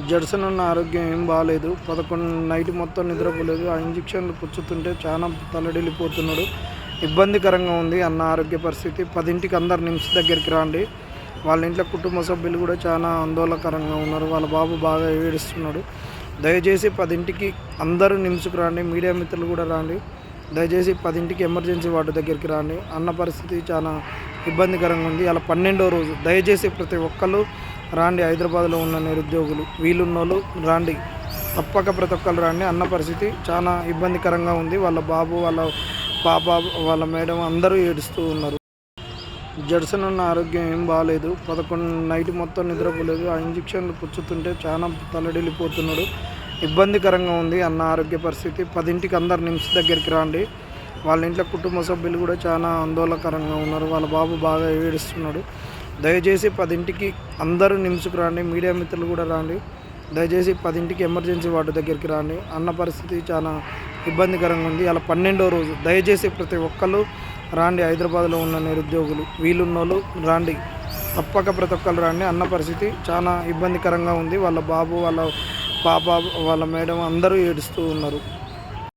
Judson ఉన్న ఆరోగ్యం ఏం బాగాలేదు పదకొండు నైట్ మొత్తం నిద్రపోలేదు. ఆ ఇంజక్షన్లు పుచ్చుతుంటే చాలా తలడిల్లిపోతున్నాడు. ఇబ్బందికరంగా ఉంది అన్న ఆరోగ్య పరిస్థితి. పదింటికి అందరు నిమ్స్ దగ్గరికి రాండి. వాళ్ళ ఇంట్లో కుటుంబ సభ్యులు కూడా చాలా ఆందోళనకరంగా ఉన్నారు. వాళ్ళ బాబు బాగా ఏడుస్తున్నాడు. దయచేసి పదింటికి అందరూ నిమ్స్కు రండి. మీడియా మిత్రులు కూడా రండి. దయచేసి పదింటికి ఎమర్జెన్సీ వార్డు దగ్గరికి రండి. అన్న పరిస్థితి చాలా ఇబ్బందికరంగా ఉంది. అలా పన్నెండో రోజు. దయచేసి ప్రతి ఒక్కరు రాండి హైదరాబాద్లో ఉన్న నిరుద్యోగులు. వీలున్నోళ్ళు రాండి. తప్పక ప్రతి ఒక్కరు రాండి. అన్న పరిస్థితి చాలా ఇబ్బందికరంగా ఉంది. వాళ్ళ బాబు వాళ్ళ పాప వాళ్ళ మేడం అందరూ ఏడుస్తూ ఉన్నారు. జడ్సన్ ఉన్న ఆరోగ్యం ఏం బాగాలేదు పదకొండు నైట్ మొత్తం నిద్రపోలేదు. ఆ ఇంజక్షన్లు పుచ్చుతుంటే చాలా తలడిల్లిపోతున్నాడు. ఇబ్బందికరంగా ఉంది అన్న ఆరోగ్య పరిస్థితి. పదింటికి అందరు నిమ్స్ దగ్గరికి రాండి. వాళ్ళ ఇంట్లో కుటుంబ సభ్యులు కూడా చాలా ఆందోళనకరంగా ఉన్నారు. వాళ్ళ బాబు బాగా ఏడుస్తున్నాడు. దయచేసి పదింటికి అందరూ నిమ్స్కి రండి. మీడియా మిత్రులు కూడా రండి. దయచేసి పదింటికి ఎమర్జెన్సీ వార్డు దగ్గరికి రండి. అన్న పరిస్థితి చాలా ఇబ్బందికరంగా ఉంది. అలా పన్నెండో రోజు దయచేసి ప్రతి ఒక్కరు రాండి. హైదరాబాద్లో ఉన్న నిరుద్యోగులు వీలున్నోళ్ళు రాండి. తప్పక ప్రతి ఒక్కరు రాండి. అన్న పరిస్థితి చాలా ఇబ్బందికరంగా ఉంది. వాళ్ళ బాబు వాళ్ళ పాప వాళ్ళ మేడం అందరూ ఏడుస్తూ ఉన్నారు.